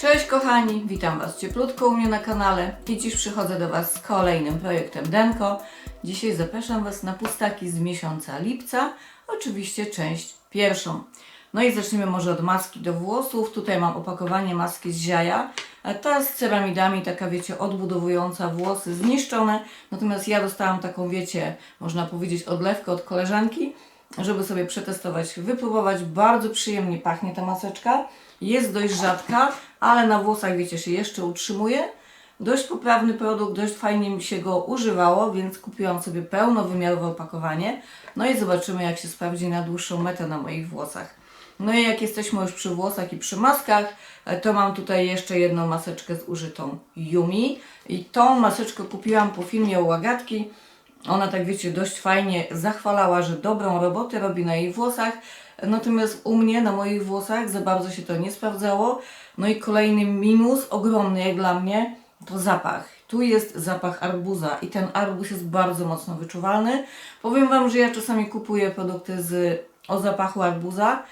Cześć kochani, witam Was cieplutko u mnie na kanale i dziś przychodzę do Was z kolejnym projektem Denko. Dzisiaj zapraszam Was na pustaki z miesiąca lipca, oczywiście część pierwszą. No i zaczniemy może od maski do włosów. Tutaj mam opakowanie maski z ziaja. Ta z ceramidami, taka wiecie, odbudowująca włosy zniszczone. Natomiast ja dostałam taką, wiecie, można powiedzieć odlewkę od koleżanki, żeby sobie przetestować, wypróbować. Bardzo przyjemnie pachnie ta maseczka. Jest dość rzadka, ale na włosach, wiecie, się jeszcze utrzymuje. Dość poprawny produkt, dość fajnie mi się go używało, więc kupiłam sobie pełnowymiarowe opakowanie. No i zobaczymy, jak się sprawdzi na dłuższą metę na moich włosach. No i jak jesteśmy już przy włosach i przy maskach, e, to mam tutaj jeszcze jedną maseczkę z użytą Yumi. I tą maseczkę kupiłam po filmie u Agatki. Ona tak wiecie, dość fajnie zachwalała, że dobrą robotę robi na jej włosach. Natomiast u mnie, na moich włosach, za bardzo się to nie sprawdzało. No i kolejny minus, ogromny jak dla mnie, to zapach. Tu jest zapach arbuza i ten arbuz jest bardzo mocno wyczuwalny. Powiem Wam, że ja czasami kupuję produkty z, o zapachu arbuza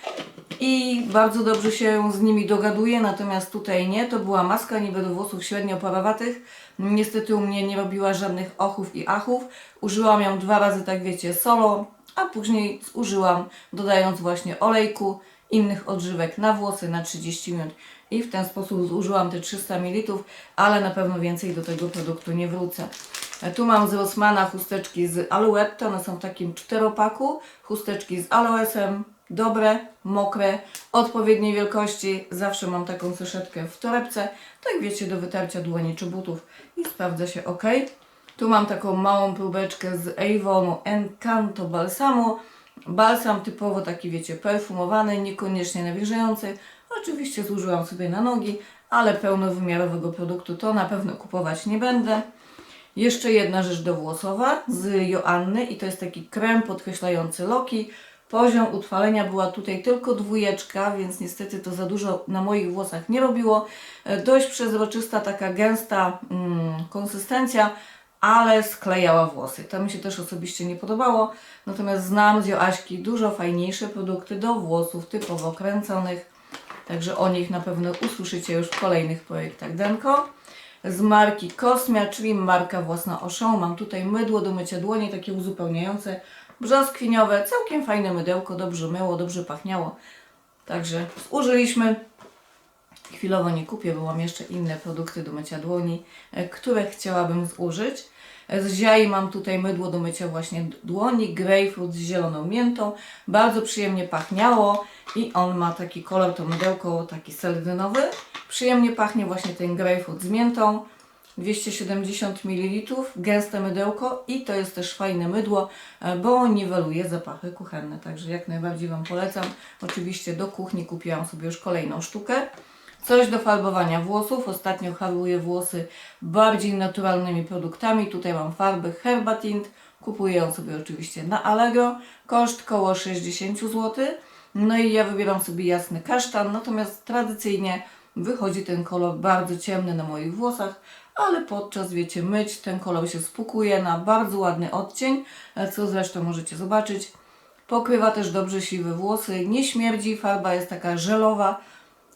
i bardzo dobrze się z nimi dogaduję, natomiast tutaj nie. To była maska niby do włosów średnio parowatych. Niestety u mnie nie robiła żadnych ochów i achów. Użyłam ją dwa razy, tak wiecie, solo, a później zużyłam dodając właśnie olejku, innych odżywek na włosy na 30 minut. I w ten sposób zużyłam te 300 ml, ale na pewno więcej do tego produktu nie wrócę. Tu mam z Rossmana chusteczki z Alouette, one są w takim czteropaku. Chusteczki z aloesem, dobre, mokre, odpowiedniej wielkości. Zawsze mam taką saszetkę w torebce, tak wiecie, do wytarcia dłoni czy butów i sprawdza się ok. Tu mam taką małą próbeczkę z Avonu Encanto Balsamu. Balsam typowo taki, wiecie, perfumowany, niekoniecznie nawilżający. Oczywiście zużyłam sobie na nogi, ale pełnowymiarowego produktu to na pewno kupować nie będę. Jeszcze jedna rzecz dowłosowa z Joanny i to jest taki krem podkreślający loki. Poziom utrwalenia była tutaj tylko dwójeczka, więc niestety to za dużo na moich włosach nie robiło. E, Dość przezroczysta, taka gęsta mm, konsystencja, ale sklejała włosy. To mi się też osobiście nie podobało. Natomiast znam z Joaśki dużo fajniejsze produkty do włosów typowo kręconych. Także o nich na pewno usłyszycie już w kolejnych projektach Denko. Z marki Cosmia, czyli marka własna Auchan. Mam tutaj mydło do mycia dłoni, takie uzupełniające, brzoskwiniowe. Całkiem fajne mydełko, dobrze myło, dobrze pachniało. Także zużyliśmy. Chwilowo nie kupię, bo mam jeszcze inne produkty do mycia dłoni, e, które chciałabym zużyć. E, Z ziai mam tutaj mydło do mycia właśnie dłoni, grapefruit z zieloną miętą. Bardzo przyjemnie pachniało i on ma taki kolor, to mydełko taki seledynowy. Przyjemnie pachnie właśnie ten grapefruit z miętą. 270 ml, gęste mydełko i to jest też fajne mydło, e, bo niweluje zapachy kuchenne. Także jak najbardziej Wam polecam. Oczywiście do kuchni kupiłam sobie już kolejną sztukę. Coś do farbowania włosów. Ostatnio farbuję włosy bardziej naturalnymi produktami. Tutaj mam farby Herbatint. Kupuję ją sobie oczywiście na Allegro. Koszt koło 60 zł. No i ja wybieram sobie jasny kasztan. Natomiast tradycyjnie wychodzi ten kolor bardzo ciemny na moich włosach. Ale podczas, wiecie, myć ten kolor się spukuje na bardzo ładny odcień, co zresztą możecie zobaczyć. Pokrywa też dobrze siwe włosy, nie śmierdzi, farba jest taka żelowa,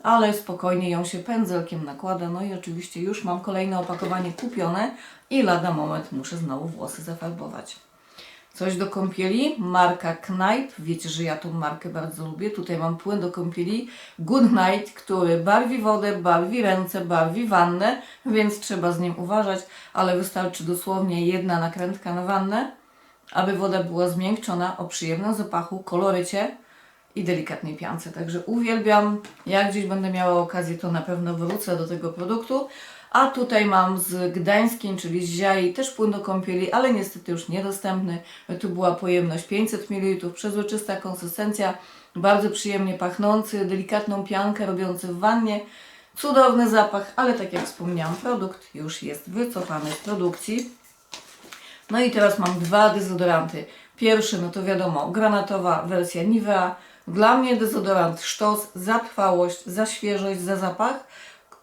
ale spokojnie ją się pędzelkiem nakłada. No i oczywiście już mam kolejne opakowanie kupione i lada moment muszę znowu włosy zafarbować. Coś do kąpieli, marka Knajp. Wiecie, że ja tą markę bardzo lubię. Tutaj mam płyn do kąpieli Good Night, który barwi wodę, barwi ręce, barwi wannę, więc trzeba z nim uważać, ale wystarczy dosłownie jedna nakrętka na wannę, aby woda była zmiękczona o przyjemnym zapachu, kolorycie i delikatnej piance. Także uwielbiam. Jak gdzieś będę miała okazję, to na pewno wrócę do tego produktu. A tutaj mam z Gdańskim, czyli z Ziai, też płyn do kąpieli, ale niestety już niedostępny. Tu była pojemność 500 ml, przezroczysta konsystencja, bardzo przyjemnie pachnący, delikatną piankę robiący w wannie. Cudowny zapach, ale tak jak wspomniałam, produkt już jest wycofany z produkcji. No i teraz mam dwa dezodoranty. Pierwszy, no to wiadomo, granatowa wersja Nivea. Dla mnie dezodorant sztos za trwałość, za świeżość, za zapach.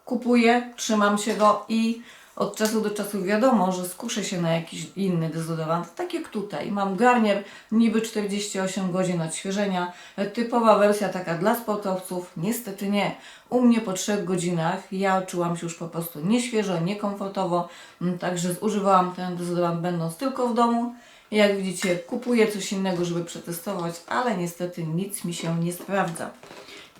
Kupuję, trzymam się go i od czasu do czasu wiadomo, że skuszę się na jakiś inny dezodorant, tak jak tutaj. Mam garnier, niby 48 godzin odświeżenia, typowa wersja taka dla sportowców. Niestety nie. U mnie po 3 godzinach ja czułam się już po prostu nieświeżo, niekomfortowo, mm, także zużywałam ten dezodorant będąc tylko w domu. Jak widzicie, kupuję coś innego, żeby przetestować, ale niestety nic mi się nie sprawdza.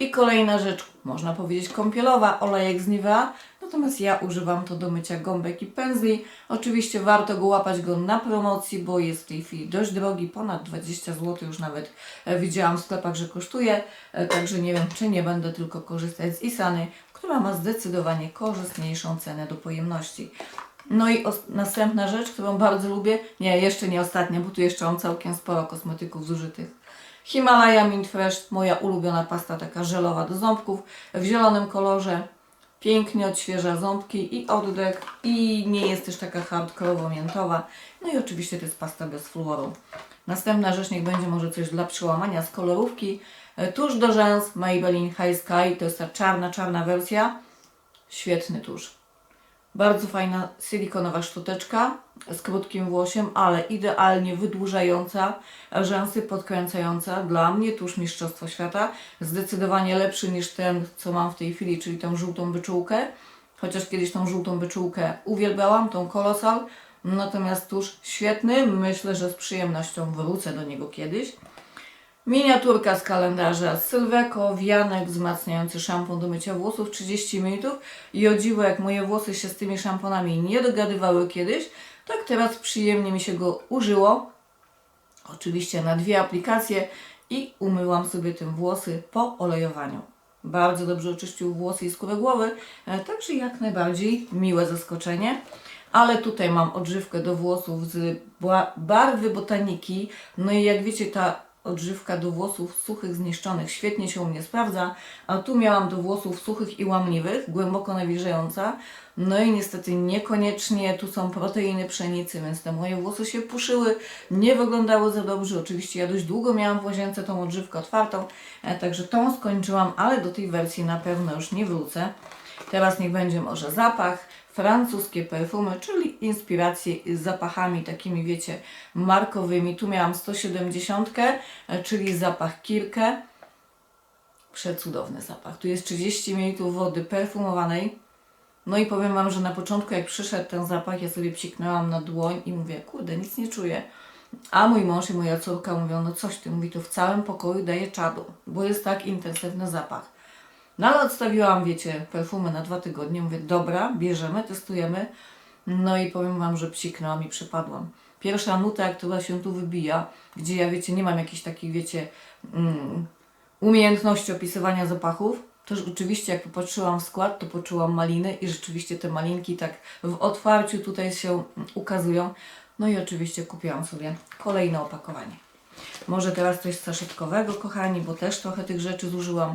I kolejna rzecz, można powiedzieć kąpielowa, olejek z Nivea, natomiast ja używam to do mycia gąbek i pędzli. Oczywiście warto go łapać go na promocji, bo jest w tej chwili dość drogi, ponad 20 zł już nawet e, widziałam w sklepach, że kosztuje, e, także nie wiem, czy nie będę tylko korzystać z Isany, która ma zdecydowanie korzystniejszą cenę do pojemności. No i następna rzecz, którą bardzo lubię, nie, jeszcze nie ostatnia, bo tu jeszcze mam całkiem sporo kosmetyków zużytych. Himalaya Mint Fresh, moja ulubiona pasta taka żelowa do ząbków w zielonym kolorze. Pięknie odświeża ząbki i oddech i nie jest też taka hardkorowo-miętowa. No i oczywiście to jest pasta bez fluoru. Następna rzecz niech będzie może coś dla przełamania z kolorówki. E, Tusz do rzęs Maybelline High Sky, to jest ta czarna, czarna wersja. Świetny tusz. Bardzo fajna silikonowa szczoteczka z krótkim włosiem, ale idealnie wydłużająca, rzęsy podkręcająca. Dla mnie tuż Mistrzostwo Świata. Zdecydowanie lepszy niż ten, co mam w tej chwili, czyli tą żółtą byczółkę. Chociaż kiedyś tą żółtą byczółkę uwielbiałam, tą kolosal. Natomiast tuż świetny. Myślę, że z przyjemnością wrócę do niego kiedyś. Miniaturka z kalendarza Sylweko, wianek wzmacniający szampon do mycia włosów 30 minut i o dziwo jak moje włosy się z tymi szamponami nie dogadywały kiedyś, tak teraz przyjemnie mi się go użyło. Oczywiście na dwie aplikacje i umyłam sobie tym włosy po olejowaniu. Bardzo dobrze oczyścił włosy i skórę głowy, e, także jak najbardziej miłe zaskoczenie. Ale tutaj mam odżywkę do włosów z barwy botaniki. No i jak wiecie, ta odżywka do włosów suchych, zniszczonych świetnie się u mnie sprawdza. A tu miałam do włosów suchych i łamliwych, głęboko nawilżająca. No i niestety niekoniecznie tu są proteiny pszenicy, więc te moje włosy się puszyły, nie wyglądały za dobrze. Oczywiście ja dość długo miałam w łazience tą odżywkę otwartą, e, także tą skończyłam, ale do tej wersji na pewno już nie wrócę. Teraz niech będzie może zapach, francuskie perfumy, czyli inspiracje z zapachami takimi, wiecie, markowymi. Tu miałam 170, e, czyli zapach Kirkę. Przecudowny zapach. Tu jest 30 ml wody perfumowanej. No i powiem Wam, że na początku jak przyszedł ten zapach, ja sobie psiknęłam na dłoń i mówię, kurde, nic nie czuję. A mój mąż i moja córka mówią, no coś ty, mówi, to w całym pokoju daje czadu, bo jest tak intensywny zapach. No ale odstawiłam, wiecie, perfumy na dwa tygodnie. Mówię, dobra, bierzemy, testujemy. No i powiem Wam, że psiknęłam i przypadłam. Pierwsza nuta, która się tu wybija, gdzie ja, wiecie, nie mam jakichś takich, wiecie, mm, umiejętności opisywania zapachów, to oczywiście jak popatrzyłam w skład, to poczułam maliny i rzeczywiście te malinki tak w otwarciu tutaj się ukazują. No i oczywiście kupiłam sobie kolejne opakowanie. Może teraz coś saszetkowego, kochani, bo też trochę tych rzeczy zużyłam.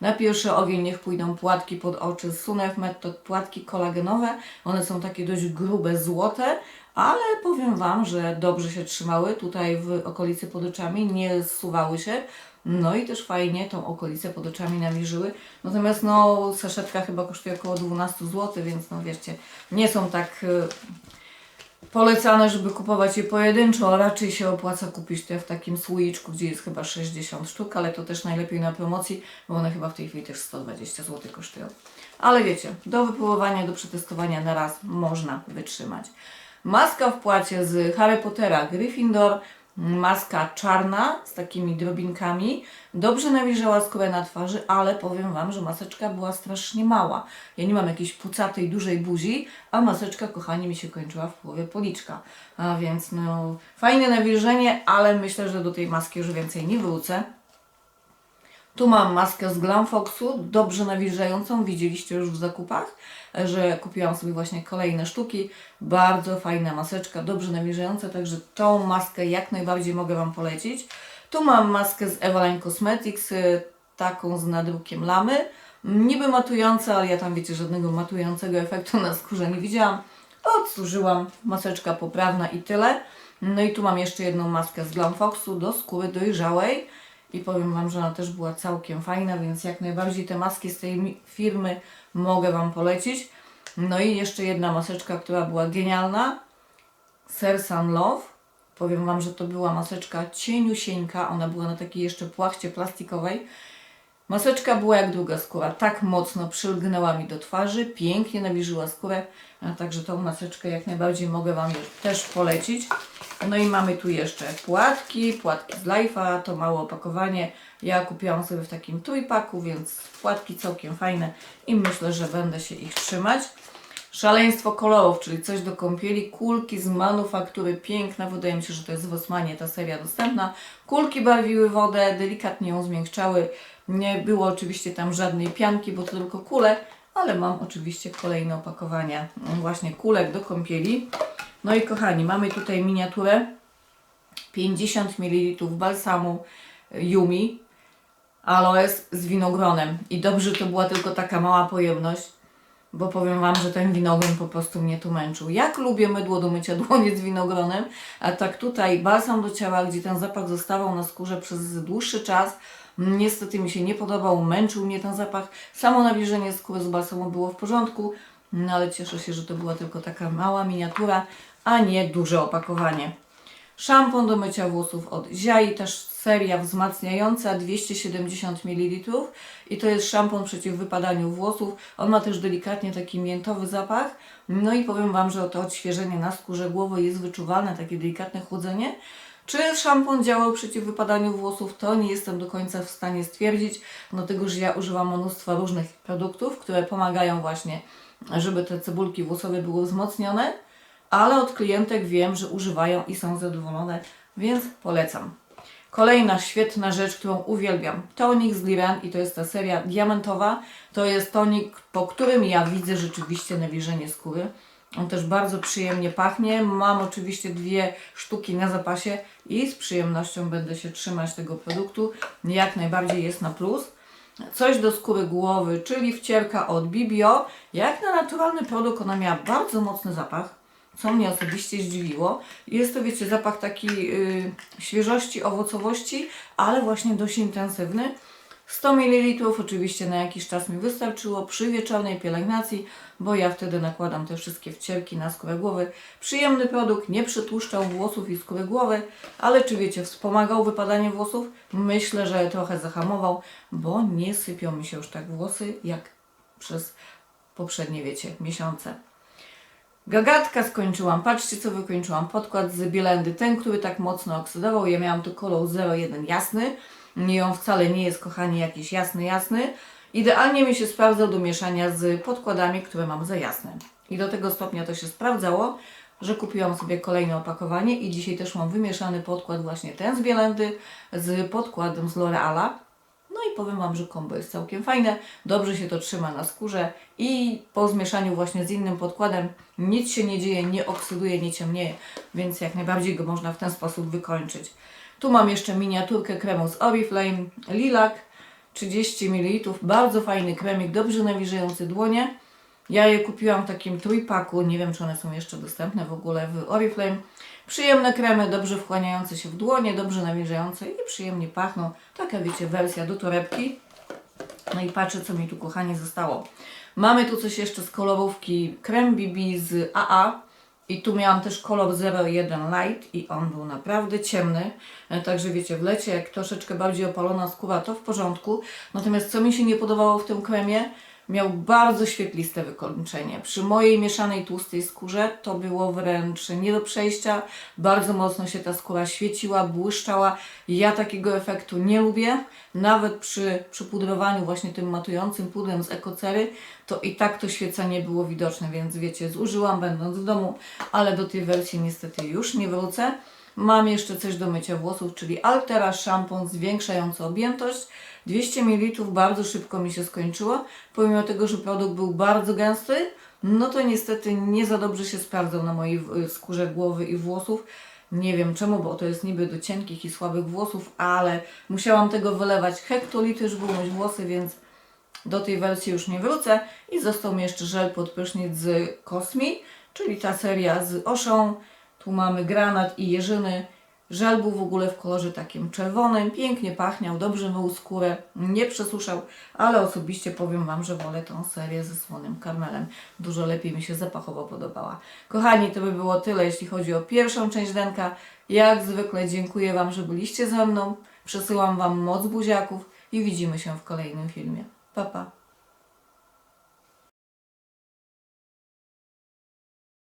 Na pierwszy ogień niech pójdą płatki pod oczy Sunef Method, płatki kolagenowe. One są takie dość grube, złote, ale powiem Wam, że dobrze się trzymały tutaj w okolicy pod oczami, nie zsuwały się. No i też fajnie tą okolicę pod oczami nawilżyły. Natomiast no saszetka chyba kosztuje około 12 zł, więc no wiecie, nie są tak y, polecane, żeby kupować je pojedynczo. Raczej się opłaca kupić te w takim słoiczku, gdzie jest chyba 60 sztuk, ale to też najlepiej na promocji, bo one chyba w tej chwili też 120 zł kosztują. Ale wiecie, do wypróbowania, do przetestowania na raz można wytrzymać. Maska w płacie z Harry Pottera Gryffindor. Maska czarna z takimi drobinkami. Dobrze nawilżała skórę na twarzy, ale powiem Wam, że maseczka była strasznie mała. Ja nie mam jakiejś pucatej, dużej buzi, a maseczka, kochani, mi się kończyła w połowie policzka. A więc no, fajne nawilżenie, ale myślę, że do tej maski już więcej nie wrócę. Tu mam maskę z Glam Foxu, dobrze nawilżającą, widzieliście już w zakupach, że kupiłam sobie właśnie kolejne sztuki. Bardzo fajna maseczka, dobrze nawilżająca, także tą maskę jak najbardziej mogę Wam polecić. Tu mam maskę z Eveline Cosmetics, e, taką z nadrukiem lamy. Niby matująca, ale ja tam wiecie, żadnego matującego efektu na skórze nie widziałam. Odsłużyłam, maseczka poprawna i tyle. No i tu mam jeszcze jedną maskę z Glam Foxu do skóry dojrzałej. I powiem Wam, że ona też była całkiem fajna, więc jak najbardziej te maski z tej firmy mogę Wam polecić. No i jeszcze jedna maseczka, która była genialna. Sersan Love. Powiem Wam, że to była maseczka cieniusieńka. Ona była na takiej jeszcze płachcie plastikowej. Maseczka była jak druga skóra. Tak mocno przylgnęła mi do twarzy. Pięknie nawilżyła skórę. A także tą maseczkę jak najbardziej mogę Wam też polecić. No i mamy tu jeszcze płatki. Płatki z Life'a. To małe opakowanie. Ja kupiłam sobie w takim trójpaku, więc płatki całkiem fajne. I myślę, że będę się ich trzymać. Szaleństwo kolorów, czyli coś do kąpieli, kulki z manufaktury, piękna, wydaje mi się, że to jest w Osmanie ta seria dostępna. Kulki barwiły wodę, delikatnie ją zmiękczały, nie było oczywiście tam żadnej pianki, bo to tylko kule, ale mam oczywiście kolejne opakowania właśnie kulek do kąpieli. No i kochani, mamy tutaj miniaturę 50 ml balsamu Yumi aloes z winogronem i dobrze to była tylko taka mała pojemność, bo powiem Wam, że ten winogron po prostu mnie tu męczył. Jak lubię mydło do mycia dłoni z winogronem, a tak tutaj balsam do ciała, gdzie ten zapach zostawał na skórze przez dłuższy czas, niestety mi się nie podobał, męczył mnie ten zapach. Samo nawilżenie skóry z balsamu było w porządku, no ale cieszę się, że to była tylko taka mała miniatura, a nie duże opakowanie. Szampon do mycia włosów od Ziai, też seria wzmacniająca 270 ml i to jest szampon przeciw wypadaniu włosów. On ma też delikatnie taki miętowy zapach. No i powiem Wam, że to odświeżenie na skórze głowy jest wyczuwalne, takie delikatne chłodzenie. Czy szampon działał przeciw wypadaniu włosów, to nie jestem do końca w stanie stwierdzić, dlatego że ja używam mnóstwa różnych produktów, które pomagają właśnie, żeby te cebulki włosowe były wzmocnione ale od klientek wiem, że używają i są zadowolone, więc polecam. Kolejna świetna rzecz, którą uwielbiam. Tonik z Liran i to jest ta seria diamentowa. To jest tonik, po którym ja widzę rzeczywiście nawilżenie skóry. On też bardzo przyjemnie pachnie. Mam oczywiście dwie sztuki na zapasie i z przyjemnością będę się trzymać tego produktu. Jak najbardziej jest na plus. Coś do skóry głowy, czyli wcierka od Bibio. Jak na naturalny produkt ona miała bardzo mocny zapach co mnie osobiście zdziwiło. Jest to, wiecie, zapach taki yy, świeżości, owocowości, ale właśnie dość intensywny. 100 ml oczywiście na jakiś czas mi wystarczyło przy wieczornej pielęgnacji, bo ja wtedy nakładam te wszystkie wcierki na skórę głowy. Przyjemny produkt, nie przytłuszczał włosów i skóry głowy, ale czy wiecie, wspomagał wypadanie włosów? Myślę, że trochę zahamował, bo nie sypią mi się już tak włosy jak przez poprzednie, wiecie, miesiące. Gagatka skończyłam. Patrzcie, co wykończyłam. Podkład z Bielendy, ten, który tak mocno oksydował. Ja miałam tu kolor 01 jasny. Nie on wcale nie jest, kochani, jakiś jasny, jasny. Idealnie mi się sprawdzał do mieszania z podkładami, które mam za jasne. I do tego stopnia to się sprawdzało, że kupiłam sobie kolejne opakowanie i dzisiaj też mam wymieszany podkład właśnie ten z Bielendy z podkładem z L'Oreala. No i powiem Wam, że kombo jest całkiem fajne, dobrze się to trzyma na skórze i po zmieszaniu właśnie z innym podkładem nic się nie dzieje, nie oksyduje, nie ciemnieje, więc jak najbardziej go można w ten sposób wykończyć. Tu mam jeszcze miniaturkę kremu z Oriflame Lilac, 30 ml, bardzo fajny kremik, dobrze nawilżający dłonie. Ja je kupiłam w takim trójpaku, nie wiem czy one są jeszcze dostępne w ogóle w Oriflame. Przyjemne kremy, dobrze wchłaniające się w dłonie, dobrze nawilżające i przyjemnie pachną. Taka wiecie, wersja do torebki. No i patrzę co mi tu kochanie zostało. Mamy tu coś jeszcze z kolorówki krem BB z AA. I tu miałam też kolor 01 Light i on był naprawdę ciemny. E, Także wiecie, w lecie jak troszeczkę bardziej opalona skóra to w porządku. Natomiast co mi się nie podobało w tym kremie, miał bardzo świetliste wykończenie. Przy mojej mieszanej tłustej skórze to było wręcz nie do przejścia. Bardzo mocno się ta skóra świeciła, błyszczała. Ja takiego efektu nie lubię. Nawet przy przypudrowaniu właśnie tym matującym pudrem z ekocery, to i tak to świecenie było widoczne, więc wiecie, zużyłam będąc w domu, ale do tej wersji niestety już nie wrócę. Mam jeszcze coś do mycia włosów, czyli Altera szampon zwiększający objętość. 200 ml bardzo szybko mi się skończyło, pomimo tego, że produkt był bardzo gęsty, no to niestety nie za dobrze się sprawdzał na mojej y, skórze głowy i włosów. Nie wiem czemu, bo to jest niby do cienkich i słabych włosów, ale musiałam tego wylewać hektolitry, żeby umyć włosy, więc do tej wersji już nie wrócę. I został mi jeszcze żel pod prysznic z Cosmi, czyli ta seria z Oszą. Tu mamy granat i jeżyny. Żel był w ogóle w kolorze takim czerwonym, pięknie pachniał, dobrze mył skórę, nie przesuszał, ale osobiście powiem Wam, że wolę tą serię ze słonym karmelem. Dużo lepiej mi się zapachowo podobała. Kochani, to by było tyle, jeśli chodzi o pierwszą część denka. Jak zwykle dziękuję Wam, że byliście ze mną. Przesyłam Wam moc buziaków i widzimy się w kolejnym filmie. Pa, pa.